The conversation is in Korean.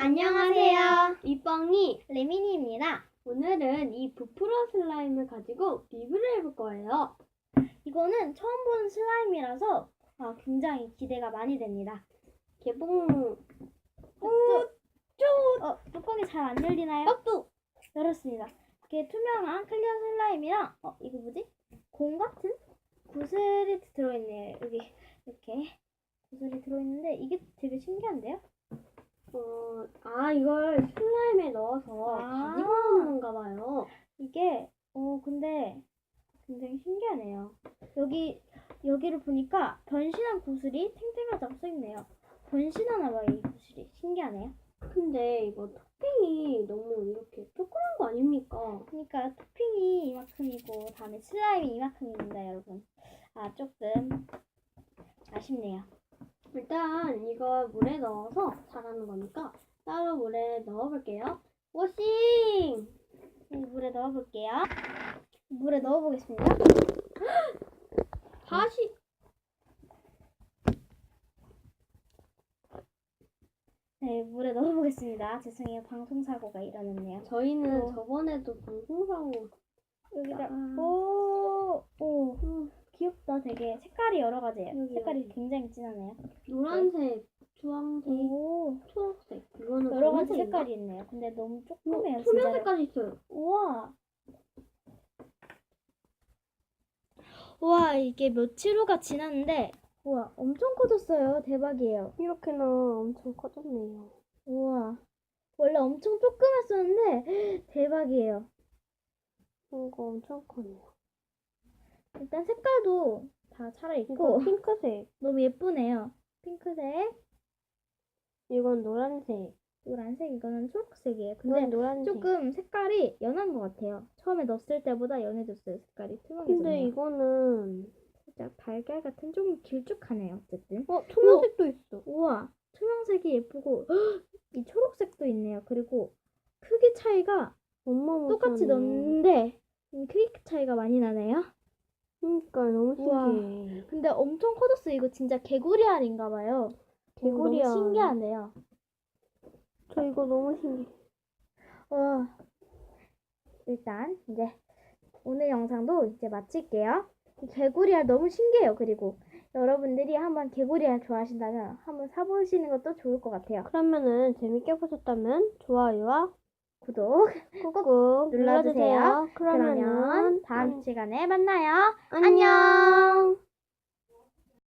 안녕하세요. 이뻥이 레미니입니다. 오늘은 이 부풀어 슬라임을 가지고 리뷰를 해볼 거예요. 이거는 처음 보는 슬라임이라서 아, 굉장히 기대가 많이 됩니다. 개봉 쭉! 어, 뚜껑이 잘 안 열리나요? 떡도 열었습니다. 이게 투명한 클리어 슬라임이랑 어, 이거 뭐지? 공 같은 구슬이 들어있네요. 여기 이렇게 구슬이 들어있는데 이게 되게 신기한데요? 어, 아 이걸 슬라임에 넣어서 아. 가지고 오는 건가 봐요. 이게 어 근데 굉장히 신기하네요. 여기 여기를 보니까 변신한 구슬이 탱탱하다고 써있네요. 변신하나 봐요 이 구슬이 신기하네요. 근데 이거 토핑이 너무 이렇게 조그만 거 아닙니까? 그러니까 토핑이 이만큼이고 다음에 슬라임이 이만큼입니다 여러분. 아 조금 아쉽네요. 일단 이거 물에 넣어서 자라는 거니까 따로 물에 넣어볼게요. 워싱! 이 물에 넣어볼게요. 물에 넣어보겠습니다. 다시 네 물에 넣어보겠습니다. 죄송해요 방송 사고가 일어났네요. 저희는 어. 저번에도 방송사고 여기다 아. 오, 오 음, 귀엽다 되게 색깔이 여러 가지예요. 여기, 색깔이 여기. 굉장히 진하네요. 노란색, 주황색, 오 초록색 이거는 여러 가지 검은색인가? 색깔이 있네요. 근데 너무 어, 조그매요 투명 진짜. 색깔이 있어요. 우와. 우와 이게 며칠 후가 지났는데 우와 엄청 커졌어요. 대박이에요. 이렇게나 엄청 커졌네요. 우와 원래 엄청 조그맸었는데 대박이에요. 이거 엄청 커요. 일단 색깔도 다 살아있고 핑크색, 너무 예쁘네요. 핑크색, 이건 노란색, 노란색, 이거는 초록색이에요. 근데 노란색. 조금 색깔이 연한 것 같아요. 처음에 넣었을 때보다 연해졌어요. 색깔이 투명해졌네요. 근데 이거는 살짝 달걀 같은 조금 길쭉하네요. 어쨌든. 어 투명색도 있어. 우와, 투명색이 예쁘고 헉, 이 초록색도 있네요. 그리고 크기 차이가 엄마 똑같이 넣었는데 음, 크기 차이가 많이 나네요. 그러니까 너무. 신기해. 근데 엄청 커졌어요. 이거 진짜 개구리 알인가 봐요. 개구리 알. 신기하네요. 저 이거 너무 신기해. 와, 일단 이제 오늘 영상도 이제 마칠게요. 이 개구리 알 너무 신기해요. 그리고 여러분들이 한번 개구리 알 좋아하신다면 한번 사보시는 것도 좋을 것 같아요. 그러면은 재밌게 보셨다면 좋아요와 구독 꾹꾹 눌러주세요. 눌러주세요. 그러면 그러면 다음 음. 시간에 만나요. 안녕.